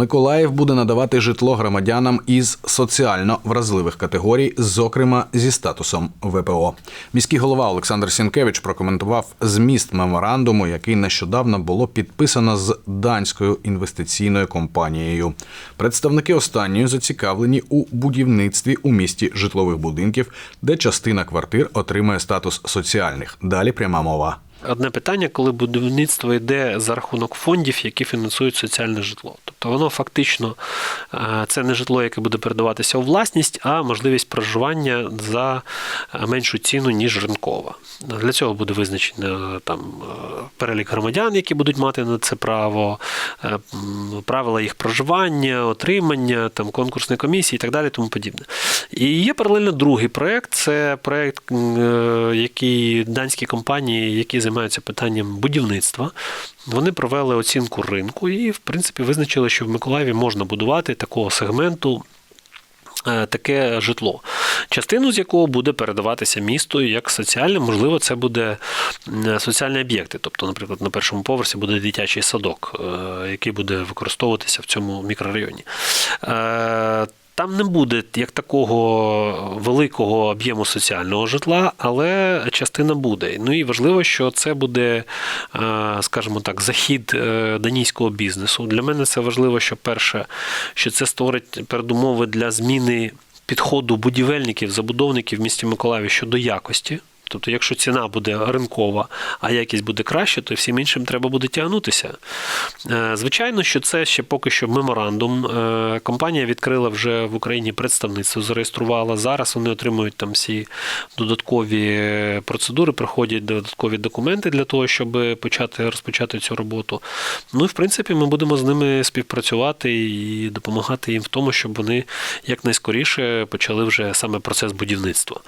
Миколаїв буде надавати житло громадянам із соціально вразливих категорій, зокрема зі статусом ВПО. Міський голова Олександр Сінкевич прокоментував зміст меморандуму, який нещодавно було підписано з данською інвестиційною компанією. Представники останньої зацікавлені у будівництві у місті житлових будинків, де частина квартир отримує статус соціальних. Далі пряма мова. Одне питання, коли будівництво йде за рахунок фондів, які фінансують соціальне житло. Тобто воно фактично е, це не житло, яке буде передаватися у власність, а можливість проживання за е, меншу ціну, ніж ринкова. Для цього буде визначено там е, перелік громадян, які будуть мати на це право, правила їх проживання, отримання, там конкурсної комісії і так далі, тому подібне. І є паралельно другий проект. Це проект, е, який данські компанії, які займаються питанням будівництва, вони провели оцінку ринку і, в принципі, визначили, що в Миколаєві можна будувати такого сегменту. е, Таке житло, частину з якого буде передаватися місту як соціальне, можливо, це буде м, соціальні об'єкти. Тобто, наприклад, на першому поверсі буде дитячий садок, е, який буде використовуватися в цьому мікрорайоні. Там не буде як такого великого об'єму соціального житла, але частина буде. Ну і важливо, що це буде, е, скажімо так, захід е, данійського бізнесу. Для мене це важливо, що перше, що це створить передумови для зміни підходу будівельників, забудовників в місті Миколаєві щодо якості. Тобто, якщо ціна буде ринкова, а якість буде краще, то всім іншим треба буде тягнутися. Е, Звичайно, що це ще поки що меморандум. Е, Компанія відкрила вже в Україні представництво, зареєструвала. Зараз вони отримують там всі додаткові процедури, проходять додаткові документи для того, щоб почати розпочати цю роботу. Ну і в принципі, ми будемо з ними співпрацювати і допомагати їм в тому, щоб вони якнайскоріше почали вже саме процес будівництва.